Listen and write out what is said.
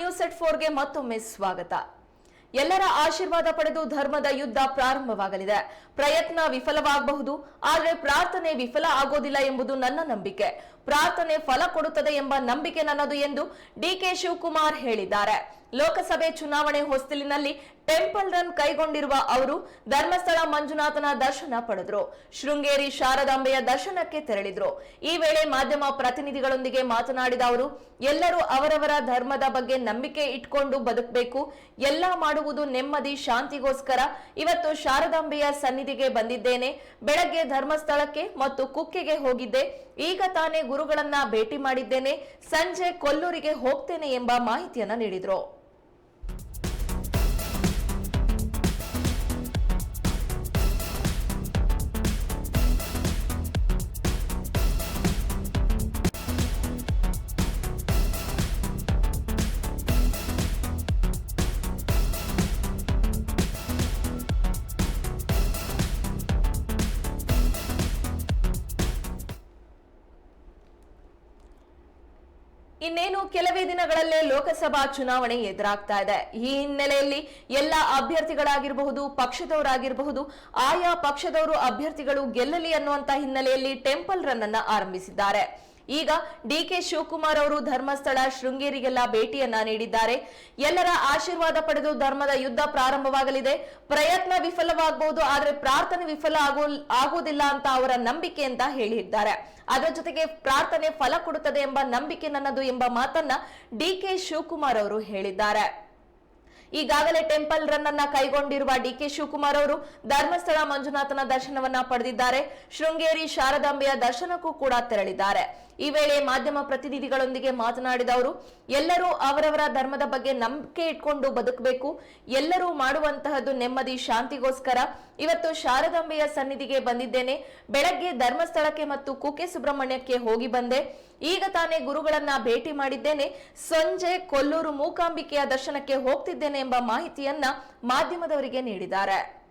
News ಎಟ್ ಫೋರ್ಗೆ ಮತ್ತೊಮ್ಮೆ ಸ್ವಾಗತ. ಎಲ್ಲರ ಆಶೀರ್ವಾದ ಪಡೆದು ಧರ್ಮದ ಯುದ್ಧ ಪ್ರಾರಂಭವಾಗಲಿದೆ. ಪ್ರಯತ್ನ ವಿಫಲವಾಗಬಹುದು, ಆದರೆ ಪ್ರಾರ್ಥನೆ ವಿಫಲ ಆಗೋದಿಲ್ಲ ಎಂಬುದು ನನ್ನ ನಂಬಿಕೆ. ಪ್ರಾರ್ಥನೆ ಫಲ ಕೊಡುತ್ತದೆ ಎಂಬ ನಂಬಿಕೆ ನನ್ನದು ಎಂದು ಡಿಕೆ ಶಿವಕುಮಾರ್ ಹೇಳಿದ್ದಾರೆ. ಲೋಕಸಭೆ ಚುನಾವಣೆ ಹೊಸ್ತಿಲಿನಲ್ಲಿ ಟೆಂಪಲ್ ರನ್ ಕೈಗೊಂಡಿರುವ ಅವರು ಧರ್ಮಸ್ಥಳ ಮಂಜುನಾಥನ ದರ್ಶನ ಪಡೆದ್ರು. ಶೃಂಗೇರಿ ಶಾರದಾಂಬೆಯ ದರ್ಶನಕ್ಕೆ ತೆರಳಿದ್ರು. ಈ ವೇಳೆ ಮಾಧ್ಯಮ ಪ್ರತಿನಿಧಿಗಳೊಂದಿಗೆ ಮಾತನಾಡಿದ ಅವರು, ಎಲ್ಲರೂ ಅವರವರ ಧರ್ಮದ ಬಗ್ಗೆ ನಂಬಿಕೆ ಇಟ್ಕೊಂಡು ಬದುಕಬೇಕು. ಎಲ್ಲ ಮಾಡುವುದು ನೆಮ್ಮದಿ, ಶಾಂತಿಗೋಸ್ಕರ. ಇವತ್ತು ಶಾರದಾಂಬೆಯ ಸನ್ನಿಧಿಗೆ ಬಂದಿದ್ದೇನೆ. ಬೆಳಗ್ಗೆ ಧರ್ಮಸ್ಥಳಕ್ಕೆ ಮತ್ತು ಕುಕ್ಕೆಗೆ ಹೋಗಿದ್ದೆ. ಈಗ ತಾನೇ ಗುರುಗಳನ್ನ ಭೇಟಿ ಮಾಡಿದ್ದೇನೆ. ಸಂಜೆ ಕೊಲ್ಲೂರಿಗೆ ಹೋಗ್ತೇನೆ ಎಂಬ ಮಾಹಿತಿಯನ್ನ ನೀಡಿದ್ರು. ಇನ್ನೇನು ಕೆಲವೇ ದಿನಗಳಲ್ಲೇ ಲೋಕಸಭಾ ಚುನಾವಣೆ ಎದುರಾಗ್ತಾ ಇದೆ. ಈ ಹಿನ್ನೆಲೆಯಲ್ಲಿ ಎಲ್ಲ ಅಭ್ಯರ್ಥಿಗಳಾಗಿರಬಹುದು, ಪಕ್ಷದವರಾಗಿರಬಹುದು, ಆಯಾ ಪಕ್ಷದವರು ಅಭ್ಯರ್ಥಿಗಳು ಗೆಲ್ಲಲಿ ಅನ್ನುವಂತ ಹಿನ್ನೆಲೆಯಲ್ಲಿ ಟೆಂಪಲ್ ರನ್ ಅನ್ನ ಆರಂಭಿಸಿದ್ದಾರೆ. ಈಗ ಡಿಕೆ ಶಿವಕುಮಾರ್ ಅವರು ಧರ್ಮಸ್ಥಳ ಶೃಂಗೇರಿಗೆಲ್ಲ ಭೇಟಿಯನ್ನ ನೀಡಿದ್ದಾರೆ. ಎಲ್ಲರ ಆಶೀರ್ವಾದ ಪಡೆದು ಧರ್ಮದ ಯುದ್ಧ ಪ್ರಾರಂಭವಾಗಲಿದೆ. ಪ್ರಯತ್ನ ವಿಫಲವಾಗಬಹುದು ಆದರೆ ಪ್ರಾರ್ಥನೆ ವಿಫಲ ಆಗುವುದಿಲ್ಲ ಅಂತ ಅವರ ನಂಬಿಕೆ ಅಂತ ಹೇಳಿದ್ದಾರೆ. ಅದರ ಜೊತೆಗೆ ಪ್ರಾರ್ಥನೆ ಫಲ ಕೊಡುತ್ತದೆ ಎಂಬ ನಂಬಿಕೆ ನನ್ನದು ಎಂಬ ಮಾತನ್ನ ಡಿಕೆ ಶಿವಕುಮಾರ್ ಅವರು ಹೇಳಿದ್ದಾರೆ. ಈಗಾಗಲೇ ಟೆಂಪಲ್ ರನ್ ಅನ್ನ ಕೈಗೊಂಡಿರುವ ಡಿಕೆ ಶಿವಕುಮಾರ್ ಅವರು ಧರ್ಮಸ್ಥಳ ಮಂಜುನಾಥನ ದರ್ಶನವನ್ನ ಪಡೆದಿದ್ದಾರೆ. ಶೃಂಗೇರಿ ಶಾರದಾಂಬೆಯ ದರ್ಶನಕ್ಕೂ ಕೂಡ ತೆರಳಿದ್ದಾರೆ. ಈ ವೇಳೆ ಮಾಧ್ಯಮ ಪ್ರತಿನಿಧಿಗಳೊಂದಿಗೆ ಮಾತನಾಡಿದ ಅವರು, ಎಲ್ಲರೂ ಅವರವರ ಧರ್ಮದ ಬಗ್ಗೆ ನಂಬಿಕೆ ಇಟ್ಕೊಂಡು ಬದುಕಬೇಕು. ಎಲ್ಲರೂ ಮಾಡುವಂತಹದ್ದು ನೆಮ್ಮದಿ, ಶಾಂತಿಗೋಸ್ಕರ. ಇವತ್ತು ಶಾರದಾಂಬೆಯ ಸನ್ನಿಧಿಗೆ ಬಂದಿದ್ದೇನೆ. ಬೆಳಗ್ಗೆ ಧರ್ಮಸ್ಥಳಕ್ಕೆ ಮತ್ತು ಕುಕ್ಕೆ ಸುಬ್ರಹ್ಮಣ್ಯಕ್ಕೆ ಹೋಗಿ ಬಂದೆ. ಈಗ ತಾನೇ ಗುರುಗಳನ್ನ ಭೇಟಿ ಮಾಡಿದ್ದೇನೆ. ಸಂಜೆ ಕೊಲ್ಲೂರು ಮೂಕಾಂಬಿಕೆಯ ದರ್ಶನಕ್ಕೆ ಹೋಗ್ತಿದ್ದೇನೆ ಎಂಬ ಮಾಹಿತಿಯನ್ನ ಮಾಧ್ಯಮದವರಿಗೆ ನೀಡಿದ್ದಾರೆ.